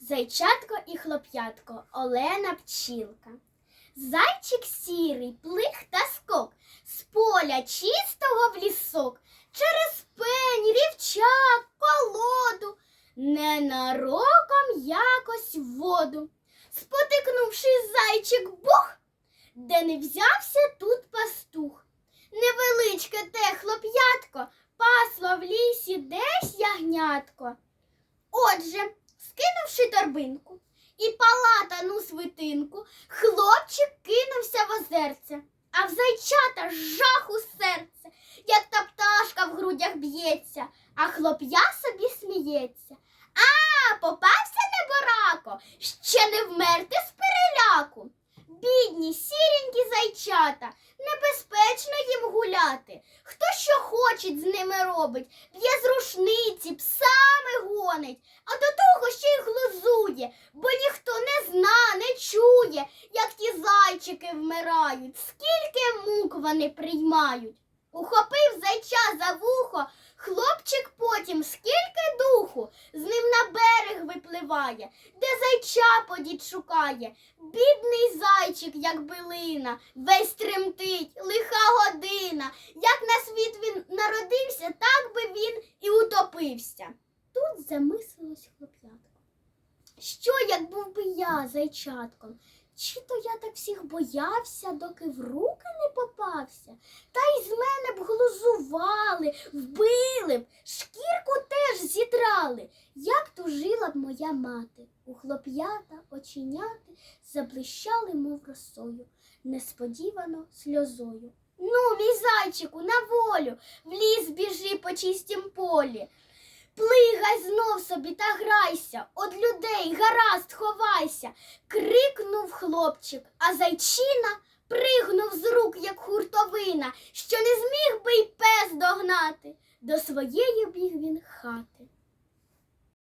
Зайчатко і хлоп'ятко Олена Пчілка. Зайчик сірий, плих та скок, з поля чистого в лісок, через пень, рівчак, колоду, ненароком якось в воду. Спотикнувшись, зайчик бух, де не взявся тут пастух. Невеличке те хлоп'ятко пасло в лісі десь ягнятко. Отже, скинувши торбинку і палатану свитинку, хлопчик кинувся в озерце, а в зайчата жах у серце, як та пташка в грудях б'ється, а хлоп'я собі сміється. А, попався неборако, ще не вмерти з переляку. Бідні, сіренькі зайчата, небезпечно їм гуляти. Хто що хоче з ними робить, б'є з рушниці, псами гонить, а до того ще й глузує, бо ніхто не зна, не чує, як ті вмирають, скільки мук вони приймають. Ухопив зайча за вухо, хлопчик потім скільки духу з ним на берег випливає, де зайча подід шукає. Бідний зайчик, як билина, весь тремтить, лиха година. Як на світ він народився, так би він і утопився. Тут замислилось хлоп'ятко. Що, як був би я зайчатком? Чи то я так всіх боявся, доки в руки не попався? Та й з мене б глузували, вбили б, шкірку теж зідрали. Як тужила б моя мати, у хлоп'ята оченяти заблищали, мов росою, несподівано сльозою. Ну, мій зайчику, на волю, в ліс біжи по чистім полі. Плигай знов собі та грайся, од людей гаразд ховайся, крикнув хлопчик, а зайчина пригнув з рук, як хуртовина, що не зміг би й пес догнати. До своєї біг він хати.